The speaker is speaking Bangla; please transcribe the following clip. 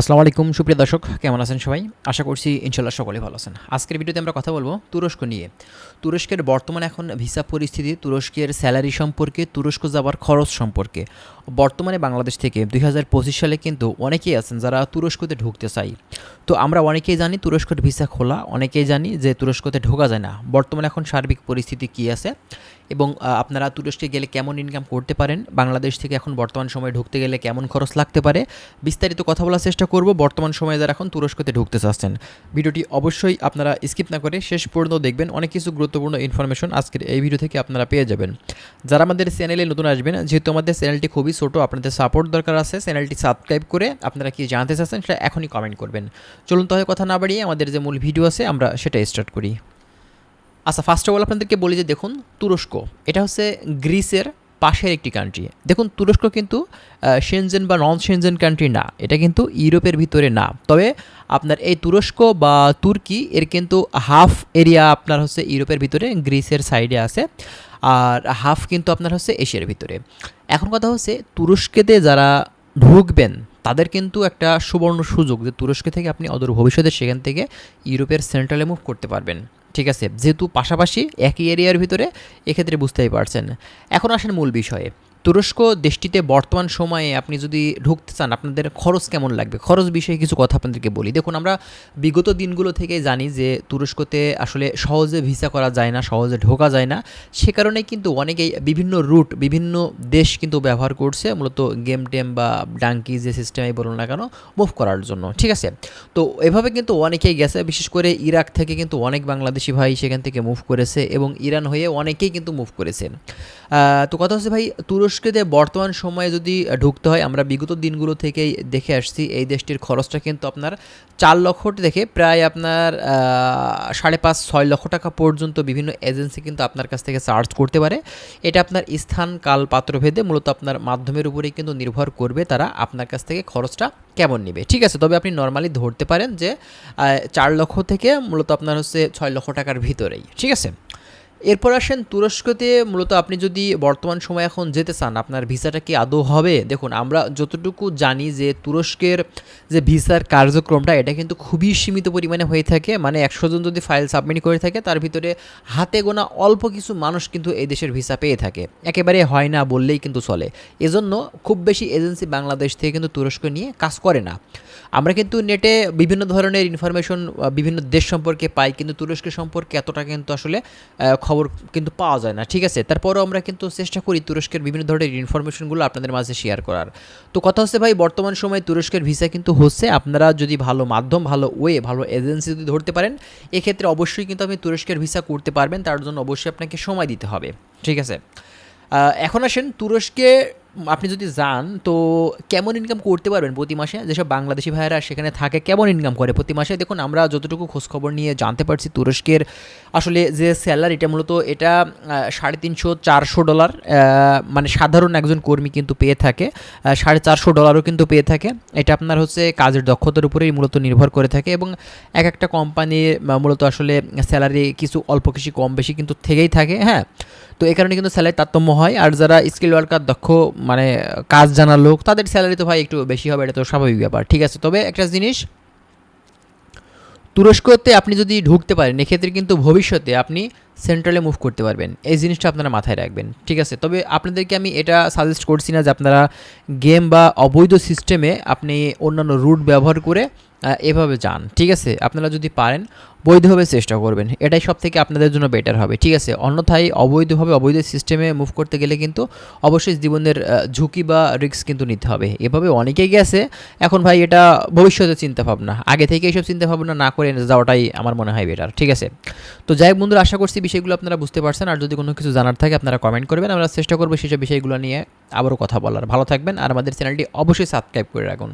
আসসালামু আলাইকুম, সুপ্রিয় দর্শক, কেমন আছেন সবাই? আশা করছি ইনশাল্লাহ সকলেই ভালো আছেন। আজকের ভিডিওতে আমরা কথা বলব তুরস্ক নিয়ে। তুরস্কের বর্তমান এখন ভিসা পরিস্থিতি, তুরস্কের স্যালারি সম্পর্কে, তুরস্ক যাবার খরচ সম্পর্কে। বর্তমানে বাংলাদেশ থেকে দুই হাজার পঁচিশ সালে কিন্তু অনেকেই আছেন যারা তুরস্কতে ঢুকতে চাই তো আমরা অনেকেই জানি তুরস্কের ভিসা খোলা, অনেকেই জানি যে তুরস্কতে ঢোকা যায় না। বর্তমানে এখন সার্বিক পরিস্থিতি কী আছে? এবং আপনারা তুরস্কে গেলে কেমন ইনকাম করতে পারেন? বাংলাদেশ থেকে এখন বর্তমান সময়ে ঢুকতে গেলে কেমন খরচ লাগতে পারে? বিস্তারিত কথা বলার চেষ্টা করব। বর্তমান সময়ে যারা এখন তুরস্কতে ঢুকতে চাচ্ছেন। ভিডিওটি অবশ্যই আপনারা স্কিপ না করে শেষ পর্যন্ত দেখবেন। অনেক কিছু গুরুত্বপূর্ণ ইনফরমেশন আজকের এই ভিডিও থেকে আপনারা পেয়ে যাবেন। যারা আমাদের চ্যানেলে নতুন আসবেন, যেহেতু আমাদের চ্যানেলটি খুবই ছোটো, আপনাদের সাপোর্ট দরকার আছে চ্যানেলটি সাবস্ক্রাইব করে আপনারা কি জানতে চাচ্ছেন সেটা এখনই কমেন্ট করবেন। চলুন তাহলে কথা না বাড়িয়ে আমাদের যে মূল ভিডিও আছে, আমরা সেটা স্টার্ট করি। আচ্ছা ফার্স্ট অফ অল আপনাদেরকে বলি যে দেখুন, তুরস্ক, এটা হচ্ছে গ্রিসের পাশের একটি কান্ট্রি দেখুন, তুরস্ক কিন্তু সেনজেন বা নন সেনজেন কান্ট্রি না, এটা কিন্তু ইউরোপের ভিতরে না। তবে আপনার এই তুরস্ক বা তুর্কি, এর কিন্তু হাফ এরিয়া আপনার হচ্ছে ইউরোপের ভিতরে, গ্রিসের সাইডে আছে, আর হাফ কিন্তু আপনার হচ্ছে এশিয়ার ভিতরে। এখন কথা হচ্ছে, তুরস্কেতে যারা ঢুকবেন, তাদের কিন্তু একটা সুবর্ণ সুযোগ যে তুরস্ক থেকে আপনি অদূর ভবিষ্যতে সেখান থেকে ইউরোপের সেন্ট্রালে মুভ করতে পারবেন। ঠিক আছে যেহেতু পাশাপাশি একই এরিয়ার ভিতরে এক্ষেত্রে বুঝতেই পারছেন। এখন আসেন মূল বিষয়ে। তুরস্ক দেশটিতে বর্তমান সময়ে আপনি যদি ঢুকতে চান, আপনাদের খরচ কেমন লাগবে? খরচ বিষয়ে কিছু কথা আপনাদেরকে বলি। দেখুন, আমরা বিগত দিনগুলো থেকে জানি যে তুরস্কতে আসলে সহজে ভিসা করা যায় না, সহজে ঢোকা যায় না। সে কারণে কিন্তু অনেকেই বিভিন্ন রুট, বিভিন্ন দেশ কিন্তু ব্যবহার করছে, মূলত গেম টেম বা ডাঙ্কি যে সিস্টেমে বলুন না কেন, মুভ করার জন্য, ঠিক আছে? তো এভাবে কিন্তু অনেকেই গেছে, বিশেষ করে ইরাক থেকে কিন্তু অনেক বাংলাদেশি ভাই সেখান থেকে মুভ করেছে এবং ইরান হয়ে অনেকেই কিন্তু মুভ করেছে। তো কথা হচ্ছে ভাই তুরস্কেতে বর্তমান সময়ে যদি ঢুকতে হয়, আমরা বিগত দিনগুলো থেকেই দেখে আসছি, এই দেশটির খরচটা কিন্তু আপনার চার লক্ষ থেকে প্রায় আপনার সাড়ে পাঁচ, ছয় লক্ষ টাকা পর্যন্ত বিভিন্ন এজেন্সি কিন্তু আপনার কাছ থেকে চার্জ করতে পারে। এটা আপনার স্থান, কাল, পাত্রভেদে মূলত আপনার মাধ্যমের উপরেই কিন্তু নির্ভর করবে তারা আপনার কাছ থেকে খরচটা কেমন নেবে। ঠিক আছে, তবে আপনি নর্মালি ধরতে পারেন যে চার লক্ষ থেকে মূলত আপনার হচ্ছে ছয় লক্ষ টাকার ভিতরেই। ঠিক আছে? এরপর আসেন তুরস্কতে, মূলত আপনি যদি বর্তমান সময় এখন যেতে চান, আপনার ভিসাটা কি আদৌ হবে? দেখুন, আমরা যতটুকু জানি যে তুরস্কের যে ভিসার কার্যক্রমটা, এটা কিন্তু খুবই সীমিত পরিমাণে হয়ে থাকে। মানে একশো জন যদি ফাইল সাবমিট করে থাকে, তার ভিতরে হাতে গোনা অল্প কিছু মানুষ কিন্তু এই দেশের ভিসা পেয়ে থাকে। একেবারে হয় না বললেই কিন্তু চলে। এজন্য খুব বেশি এজেন্সি বাংলাদেশ থেকে কিন্তু তুরস্ক নিয়ে কাজ করে না। আমরা কিন্তু নেটে বিভিন্ন ধরনের ইনফরমেশন বিভিন্ন দেশ সম্পর্কে পাই, কিন্তু তুরস্ক সম্পর্কে এতটা কিন্তু আসলে খবর কিন্তু পাওয়া যায় না, ঠিক আছে? তারপরও আমরা কিন্তু চেষ্টা করি তুরস্কের বিভিন্ন ধরনের ইনফরমেশনগুলো আপনাদের মাঝে শেয়ার করার। তো কথা হচ্ছে ভাই, বর্তমান সময়ে তুরস্কের ভিসা কিন্তু হচ্ছে, আপনারা যদি ভালো মাধ্যম, ভালো ওয়ে ভালো এজেন্সি যদি ধরতে পারেন, এক্ষেত্রে অবশ্যই কিন্তু আপনি তুরস্কের ভিসা করতে পারবেন, তার জন্য অবশ্যই আপনাকে সময় দিতে হবে, ঠিক আছে? এখন আসেন তুরস্কে আপনি যদি যান, তো কেমন ইনকাম করতে পারবেন প্রতি মাসে? যেসব বাংলাদেশি ভাইয়েরা সেখানে থাকে, কেমন ইনকাম করে প্রতি মাসে? দেখুন, আমরা যতটুকু খোঁজখবর নিয়ে জানতে পারছি, তুরস্কের আসলে যে স্যালারিটা মূলত এটা সাড়ে তিনশো, চারশো ডলার মানে সাধারণ একজন কর্মী কিন্তু পেয়ে থাকে সাড়ে চারশো ডলারও কিন্তু পেয়ে থাকে। এটা আপনার হচ্ছে কাজের দক্ষতার উপরেই মূলত নির্ভর করে থাকে এবং এক একটা কোম্পানির মূলত আসলে স্যালারি কিছু অল্প, কিছু কম, বেশি কিন্তু থেকেই থাকে হ্যাঁ? তো এই কারণে কিন্তু স্যালারি তারতম্য হয়। আর যারা স্কিল ওয়ার্কার দক্ষ মানে কাজ জানার লোক, তাদের স্যালারি তো ভাই একটু বেশি হবে, এটা তো স্বাভাবিক ব্যাপার। ঠিক আছে, তবে একটা জিনিস, তুরস্কতে আপনি যদি ঢুকতে পারেন, এক্ষেত্রে কিন্তু ভবিষ্যতে আপনি সেন্ট্রালে মুভ করতে পারবেন। এই জিনিসটা আপনারা মাথায় রাখবেন, ঠিক আছে? তবে আপনাদেরকে আমি এটা সাজেস্ট করছি না যে আপনারা গেম বা অবৈধ সিস্টেমে আপনি অন্যান্য রুট ব্যবহার করে এভাবে যান, ঠিক আছে? আপনারা যদি পারেন, বৈধভাবে চেষ্টা করবেন। এটাই সব থেকে আপনাদের জন্য বেটার হবে, ঠিক আছে? অন্যথায় অবৈধভাবে, অবৈধ সিস্টেমে মুভ করতে গেলে কিন্তু অবশ্যই জীবনের ঝুঁকি বা রিস্ক কিন্তু নিতে হবে। এভাবে অনেকেই গেছে, এখন ভাই এটা ভবিষ্যতে চিন্তা ভাবনা। আগে থেকে এইসব চিন্তা ভাবনা না করে যাওয়াটাই আমার মনে হয় বেটার ঠিক আছে? তো যাই বন্ধুরা, আশা করছি বিষয়গুলো আপনারা বুঝতে পারছেন। আর যদি কোনো কিছু জানার থাকে, আপনারা কমেন্ট করবেন। আমরা চেষ্টা করব সেসব বিষয়গুলো নিয়ে আবারও কথা বলার। ভালো থাকবেন, আর আমাদের চ্যানেলটি অবশ্যই সাবস্ক্রাইব করে রাখুন।